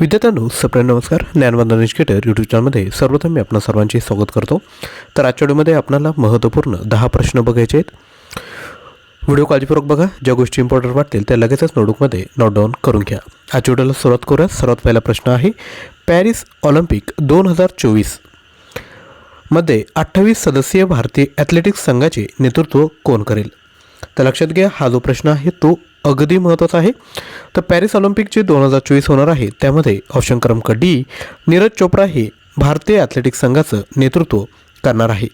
विद्यार्थ्यांनो सप्रेम नमस्कार. ज्ञानवंदन एज्युकेटर यूट्यूब चॅनलमध्ये सर्वप्रथम मी आपणा सर्वांचे स्वागत करतो. तर आजच्या व्हिडिओमध्ये आपल्याला महत्त्वपूर्ण दहा प्रश्न बघायचे आहेत. व्हिडिओ काळजीपूर्वक बघा. ज्या गोष्टी इम्पॉर्टंट वाटतील त्या लगेचच नोटबुकमध्ये नोट डाऊन करून घ्या. आजच्या व्हिडिओला सुरुवात करूया. सर्वात पहिला प्रश्न आहे पॅरिस ऑलिम्पिक दोन हजार चोवीसमध्ये अठ्ठावीस सदस्यीय भारतीय ॲथलेटिक्स संघाचे नेतृत्व कोण करेल? तर लक्षात घ्या हा जो प्रश्न आहे तो अगदी महत्त्वाचा आहे. तर पॅरिस ऑलिम्पिक जे दोन हजार चोवीस होणार आहे. त्यामध्ये ऑप्शन क्रमांक डी नीरज चोप्रा हे भारतीय ॲथलेटिक्स संघाचं नेतृत्व करणार आहे.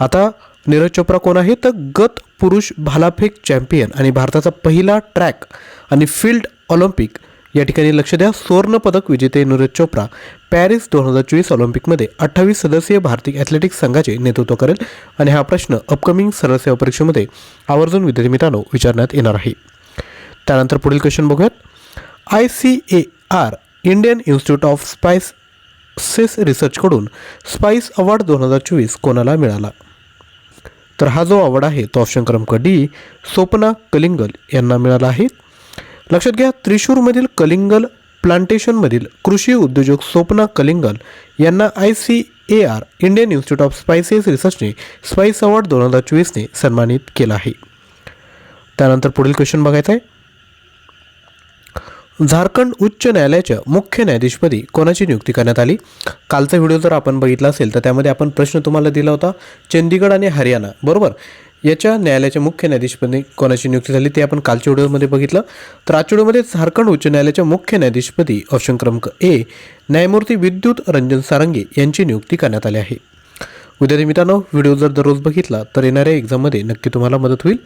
आता नीरज चोप्रा कोण आहे? तर गत पुरुष भालाफेक चॅम्पियन आणि भारताचा पहिला ट्रॅक आणि फील्ड ऑलिम्पिक या ठिकाणी लक्ष द्या. सुवर्ण पदक विजेते नीरज चोप्रा पॅरिस दोन हजार चोवीस ऑलिम्पिकमध्ये अठ्ठावीस सदस्यीय भारतीय ॲथलेटिक्स संघाचे नेतृत्व करेल आणि हा प्रश्न अपकमिंग सरळसेवा परीक्षेमध्ये आवर्जून विद्यार्थी मित्रांनो विचारण्यात येणार आहे. त्यानंतर पुढील क्वेश्चन बघूयात. I C A R Indian Institute of spices रिसर्चकडून spice award दोन हजार चोवीस कोणाला मिळाला? तर हा जो अवॉर्ड आहे तो ऑप्शन क्रमांक डी सोपना कलिंगल यांना मिळाला आहे. लक्षात घ्या त्रिशूरमधील कलिंगल प्लांटेशनमधील कृषी उद्योजक स्वप्ना कलिंगल यांना I C A R Indian Institute of spices रिसर्चने spice award दोन हजार चोवीसने सन्मानित केला आहे. त्यानंतर पुढील क्वेश्चन बघायचा आहे. झारखंड उच्च न्यायालयाच्या मुख्य न्यायाधीशपदी कोणाची नियुक्ती करण्यात आली? कालचा व्हिडिओ जर आपण बघितला असेल तर त्यामध्ये आपण प्रश्न तुम्हाला दिला होता चंदीगड आणि हरियाणा बरोबर? याच्या न्यायालयाच्या मुख्य न्यायाधीशपदी कोणाची नियुक्ती झाली ते आपण कालच्या व्हिडिओमध्ये बघितलं. तर आजच्या व्हिडिओमध्ये झारखंड उच्च न्यायालयाच्या मुख्य न्यायाधीशपदी ऑप्शन क्रमांक ए न्यायमूर्ती विद्युत रंजन सारंगे यांची नियुक्ती करण्यात आली आहे. विद्यार्थी मित्रांनो व्हिडिओ जर दररोज बघितला तर येणाऱ्या एक्झाममध्ये नक्की तुम्हाला मदत होईल.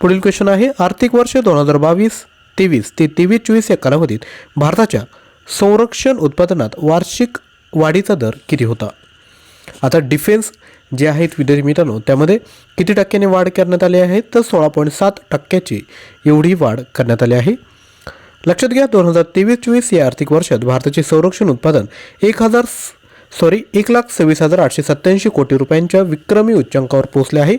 पुढील क्वेश्चन आहे आर्थिक वर्ष दोन हजार बावीस तेवीस ते तेवीस चोवीस या कालावधीत भारताच्या संरक्षण उत्पादनात वार्षिक वाढीचा दर किती होता? आता डिफेन्स जे आहेत विद्यार्थी मित्रांनो त्यामध्ये किती टक्क्याने वाढ करण्यात आली आहे? तर सोळा पॉईंट सात टक्क्याची एवढी वाढ करण्यात आली आहे. लक्षात घ्या दोन हजार तेवीस चोवीस या आर्थिक वर्षात भारताचे संरक्षण उत्पादन एक हजार सॉरी एक लाख सव्वीस हजार आठशे सत्त्याऐंशी कोटी रुपयांच्या विक्रमी उच्चांकावर पोहोचले आहे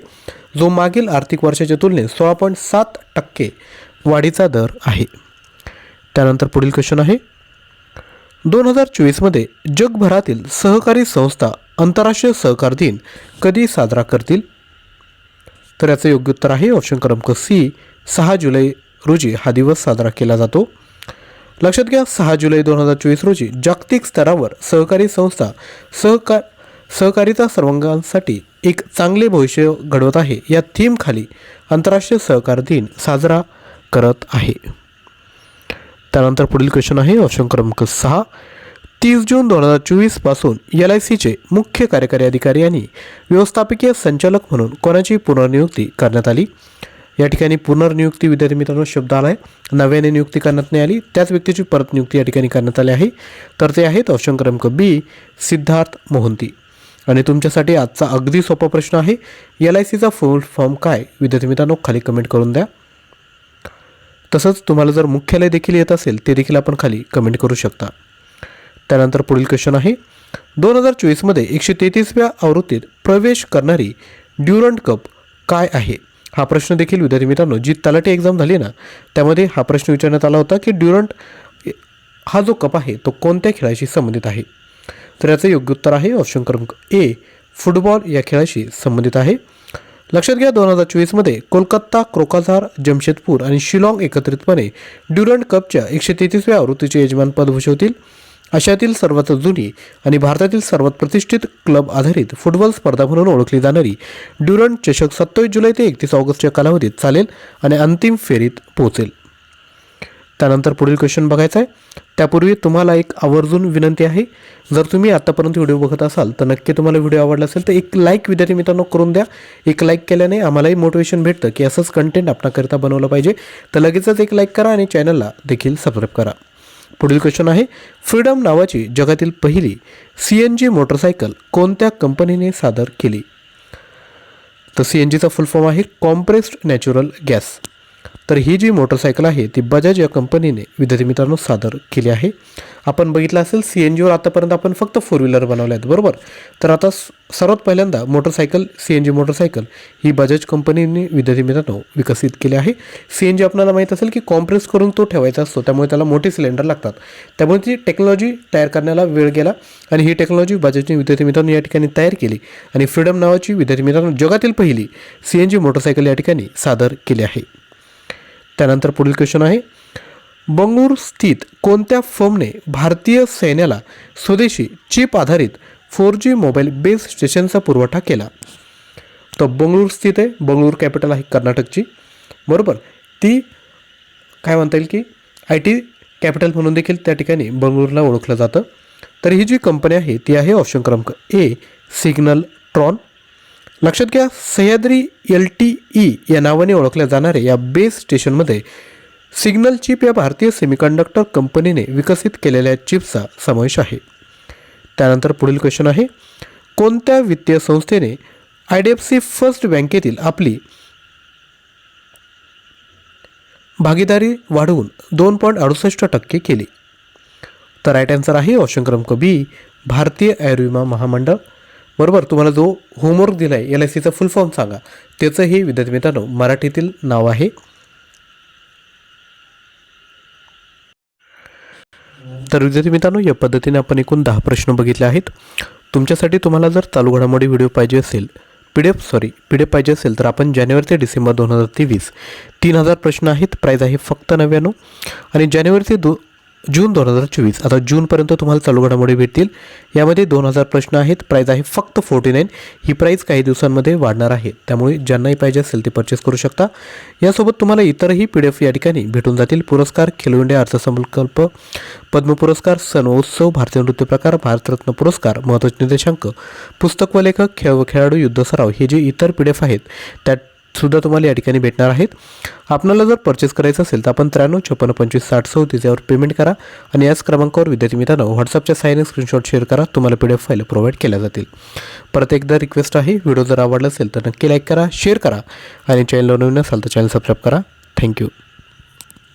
जो मागील आर्थिक वर्षाच्या तुलनेत सोळा पॉईंट सात टक्के वाढीचा दर आहे. त्यानंतर पुढील क्वेश्चन आहे. दोन हजार चोवीसमध्ये जगभरातील सहकारी संस्था आंतरराष्ट्रीय सहकार दिन कधी साजरा करतील? तर याचं योग्य उत्तर आहे ऑप्शन क्रमांक सी सहा जुलै रोजी हा दिवस साजरा केला जातो. लक्षात घ्या सहा जुलै दोन हजार चोवीस रोजी जागतिक स्तरावर सहकारी संस्था सहकार सहकारिता सर्वांगांसाठी एक चांगले भविष्य घडवत आहे. या थीमखाली आंतरराष्ट्रीय सहकार दिन साजरा करत आहे. त्यानंतर पुढील क्वेश्चन आहे ऑप्शन क्रमांक सहा तीस जून दोन हजार चोवीसपासून एल आय सीचे मुख्य कार्यकारी अधिकारी आणि व्यवस्थापकीय संचालक म्हणून कोणाची पुनर्नियुक्ती करण्यात आली? या ठिकाणी पुनर्नियुक्ती विद्यार्थी मित्रांनो शब्द आला आहे नव्याने नियुक्ती करण्यात नाही आली. त्याच व्यक्तीची परत नियुक्ती या ठिकाणी करण्यात आली आहे. तर ते आहेत ऑप्शन क्रमांक बी सिद्धार्थ मोहंती. आणि तुमच्यासाठी आजचा अगदी सोपा प्रश्न आहे. एल आय सीचा फुल फॉर्म काय? विद्यार्थी मित्रांनो खाली कमेंट करून द्या. तसंच तुम्हाला जर मुख्यालय देखील येत असेल ते देखील आपण खाली कमेंट करू शकता. त्यानंतर पुढील क्वेश्चन आहे. दोन हजार चोवीसमध्ये एकशे तेहतीसव्या आवृत्तीत प्रवेश करणारी ड्युरंट कप काय आहे? हा प्रश्न देखील विद्यार्थी मित्रांनो जी तलाठी एक्झाम झाली ना त्यामध्ये हा प्रश्न विचारण्यात आला होता की ड्युरंट हा जो कप आहे तो कोणत्या खेळाशी संबंधित आहे? तर याचं योग्य उत्तर आहे ऑप्शन क्रमांक ए फुटबॉल या खेळाशी संबंधित आहे. लक्षात घ्या दोन हजार चोवीसमध्ये कोलकाता क्रोकाझार जमशेदपूर आणि शिलाँग एकत्रितपणे ड्युरंट कपच्या एकशे तेहतीसव्या आवृत्तीचे यजमानपद भूषवतील. आशियातील सर्वात जुनी आणि भारतातील सर्वात प्रतिष्ठित क्लब आधारित फुटबॉल स्पर्धा म्हणून ओळखली जाणारी ड्युरंट चषक सत्तावीस जुलै ते एकतीस ऑगस्टच्या कालावधीत चालेल आणि अंतिम फेरीत पोहोचेल. त्यानंतर पुढील क्वेश्चन बघायचा आहे. त्यापूर्वी तुम्हाला एक आवर्जून विनंती आहे. जर तुम्ही आत्तापर्यंत व्हिडिओ बघत असाल तर नक्की तुम्हाला व्हिडिओ आवडला असेल तर एक लाईक विद्यार्थी मित्रांनो करून द्या. एक लाईक केल्याने आम्हालाही मोटिवेशन भेटतं की असंच कंटेंट आपणाकरिता बनवलं पाहिजे. तर लगेचच एक लाईक करा आणि चॅनलला देखील सबस्क्राईब करा. पुढील क्वेश्चन आहे फ्रीडम नावाची जगातील पहिली सी एन जी मोटरसायकल कोणत्या कंपनीने सादर केली? तर सी एन जीचा फुल फॉर्म आहे कॉम्प्रेस्ड नॅचरल गॅस तर ही जी मोटरसायकल आहे ती बजाज या कंपनीने विद्यार्थी मित्रांनो सादर केली आहे. आपण बघितलं असेल सी एन जीवर आतापर्यंत आपण फक्त फोर व्हीलर बनवल्या आहेत बरोबर? तर आता स- सर्वात पहिल्यांदा motorcycle C N G motorcycle ही बजाज कंपनीने विद्यार्थी मित्रांनो विकसित केली आहे. सी एन जी आपल्याला माहीत असेल की कॉम्प्रेस करून तो ठेवायचा असतो त्यामुळे त्याला मोठे सिलेंडर लागतात. त्यामुळे ती टेक्नॉलॉजी तयार करण्याला वेळ गेला आणि ही टेक्नॉलॉजी बजाजने विद्यार्थी मित्रांनो या ठिकाणी तयार केली. आणि फ्रीडम नावाची विद्यार्थी मित्रांनो जगातील पहिली सी एन जी मोटरसायकल या ठिकाणी सादर केली आहे. त्यानंतर पुढील क्वेश्चन आहे. बंगळूर स्थित कोणत्या फर्मने भारतीय सैन्याला स्वदेशी चिप आधारित फोर जी मोबाईल बेस स्टेशनचा पुरवठा केला? तर बंगळूर स्थित आहे. बंगळूर कॅपिटल आहे कर्नाटकची. बरोबर? ती काय म्हणता येईल की? आय टी कॅपिटल म्हणून देखील त्या ठिकाणी बंगळूरला ओळखलं जातं. तर ही जी कंपनी आहे ती आहे ऑप्शन क्रमांक ए सिग्नल ट्रॉन. लक्षात घ्या सह्याद्री एल टी ई या नावाने ओळखल्या जाणाऱ्या या बेस स्टेशनमध्ये सिग्नल चिप या भारतीय सेमीकंडक्टर कंपनीने विकसित केलेल्या चिपचा समावेश आहे. त्यानंतर पुढील क्वेश्चन आहे कोणत्या वित्तीय संस्थेने I D F C first बँकेतील आपली भागीदारी वाढवून दोन पॉईंट अडुसष्ट टक्के केली? तर राईट आन्सर आहे ऑप्शन क्रमांक बी भारतीय आयुर्विमा महामंडळ. बरोबर तुम्हाला जो होमवर्क दिला आहे एल आय सीचा फुल फॉर्म सांगा. त्याचं हे विद्यार्थी मित्रांनो मराठीतील नाव आहे. तर विद्यार्थी मित्रांनो या पद्धतीने आपण एकूण दहा प्रश्न बघितले आहेत. तुमच्यासाठी तुम्हाला जर चालू घडामोडी व्हिडिओ पाहिजे असेल P D F sorry P D F पाहिजे असेल तर आपण जानेवारी ते डिसेंबर दोन हजार तेवीस तीन हजार प्रश्न आहेत. प्राईज आहे फक्त नव्याण्णव. आणि जानेवारी ते दो जून दोन हजार चोवीस. आता जूनपर्यंत तुम्हाला चालू घडामोडी भेटतील. यामध्ये दोन हजार प्रश्न आहेत. प्राईज आहे फक्त फोर्टी नाईन ही प्राईज काही दिवसांमध्ये वाढणार आहे. त्यामुळे ज्यांनाही पाहिजे असेल ते परचेस करू शकता. यासोबत तुम्हाला इतरही पी डी एफ या ठिकाणी भेटून जातील. पुरस्कार खेलो इंडिया अर्थसंकल्प पद्म पुरस्कार सणोत्सव भारतीय नृत्य प्रकार भारतरत्न पुरस्कार महत्त्वाचे निर्देशांक पुस्तक व लेखक खेळ व खेळाडू युद्ध सराव हे जे इतर पी डी एफ आहेत त्यात सुद्धा तुम्हाला या ठिकाणी भेटणार आहेत. आपल्याला जर परचेस करायचं असेल तर आपण त्र्याण्णव चोपन्न पंचवीस साठ चौतीस यावर पेमेंट करा आणि याच क्रमांकावर विद्यार्थी मित्रांनो व्हॉट्सअपच्या साईन स्क्रीनशॉट शेअर करा. तुम्हाला P D F file provide केल्या जातील. परत एकदा रिक्वेस्ट आहे व्हिडिओ जर आवडला असेल तर नक्की लाईक करा शेअर करा आणि चॅनलवर नवीन असाल तर चॅनल सबस्क्राईब करा. थँक्यू